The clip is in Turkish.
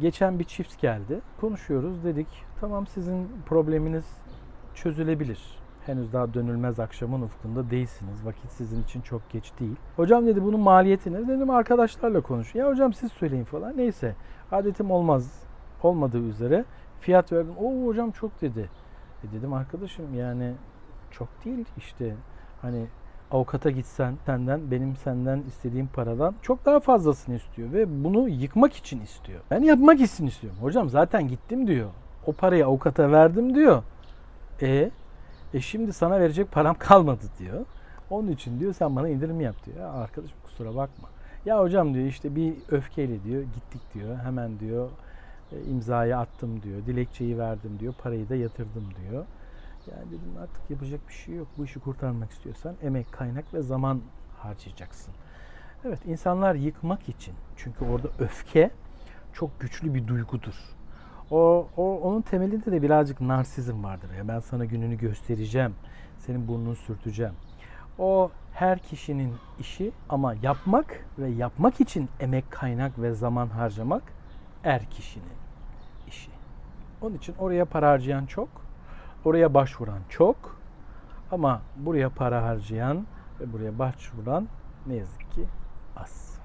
Geçen bir çift geldi. Konuşuyoruz dedik. Tamam sizin probleminiz çözülebilir. Henüz daha dönülmez akşamın ufkunda değilsiniz. Vakit sizin için çok geç değil. Hocam dedi bunun maliyeti ne? Dedim arkadaşlarla konuş. Ya hocam siz söyleyin falan. Neyse. Adetim olmaz. Olmadığı üzere fiyat verdim. Oo hocam çok dedi. E dedim arkadaşım yani çok değil işte hani avukata gitsen senden benim senden istediğim paradan çok daha fazlasını istiyor ve bunu yıkmak için istiyor. Ben yapmak için istiyorum. Hocam zaten gittim diyor. O parayı avukata verdim diyor. E e şimdi sana verecek param kalmadı diyor. Onun için diyor sen bana indirim yap diyor. Ya arkadaşım kusura bakma. Ya hocam diyor işte bir öfkeyle diyor gittik diyor. Hemen diyor e, imzayı attım diyor. Dilekçeyi verdim diyor. Parayı da yatırdım diyor. Yani dedim artık yapacak bir şey yok. Bu işi kurtarmak istiyorsan emek, kaynak ve zaman harcayacaksın. Evet insanlar yıkmak için çünkü orada öfke çok güçlü bir duygudur. O, o onun temelinde de birazcık narsizm vardır. Ya ben sana gününü göstereceğim. Senin burnunu sürteceğim. O her kişinin işi ama yapmak ve yapmak için emek, kaynak ve zaman harcamak er kişinin işi. Onun için oraya para harcayan çok, oraya başvuran çok ama buraya para harcayan ve buraya başvuran ne yazık ki az.